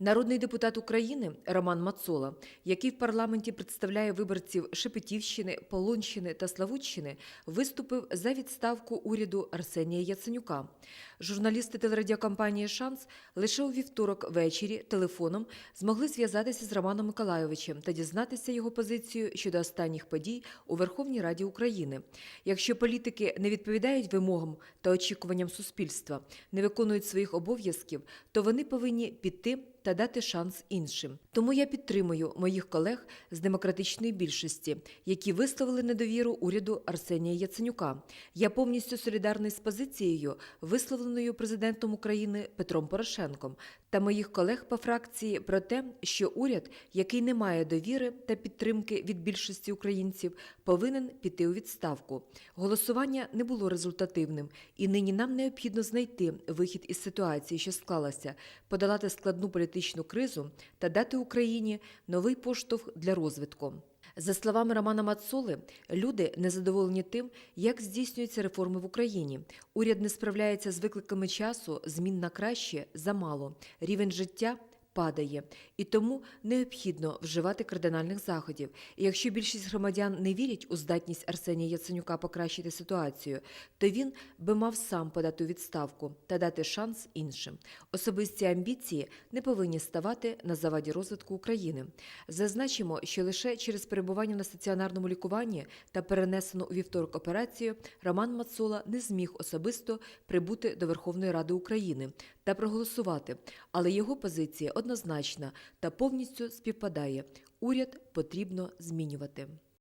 Народний депутат України Роман Мацола, який в парламенті представляє виборців Шепетівщини, Полонщини та Славутщини, виступив за відставку уряду Арсенія Яценюка. Журналісти телерадіокомпанії Шанс лише у вівторок ввечері телефоном змогли зв'язатися з Романом Миколайовичем та дізнатися його позицію щодо останніх подій у Верховній Раді України. Якщо політики не відповідають вимогам та очікуванням суспільства, не виконують своїх обов'язків, то вони повинні піти та дати шанс іншим. Тому я підтримую моїх колег з демократичної більшості, які висловили недовіру уряду Арсенія Яценюка. Я повністю солідарний з позицією, висловленою президентом України Петром Порошенком та моїх колег по фракції про те, що уряд, який не має довіри та підтримки від більшості українців, повинен піти у відставку. Голосування не було результативним, і нині нам необхідно знайти вихід із ситуації, що склалася, подолати складну політичну кризу та дати Україні новий поштовх для розвитку. За словами Романа Мацоли, люди незадоволені тим, як здійснюються реформи в Україні. Уряд не справляється з викликами часу, змін на краще замало. Рівень життя падає, і тому необхідно вживати кардинальних заходів. І якщо більшість громадян не вірять у здатність Арсенія Яценюка покращити ситуацію, то він би мав сам подати у відставку та дати шанс іншим. Особисті амбіції не повинні ставати на заваді розвитку України. Зазначимо, що лише через перебування на стаціонарному лікуванні та перенесену у вівторок операцію Роман Мацола не зміг особисто прибути до Верховної Ради України та проголосувати, але його позиція однозначна та повністю співпадає. Уряд потрібно змінювати.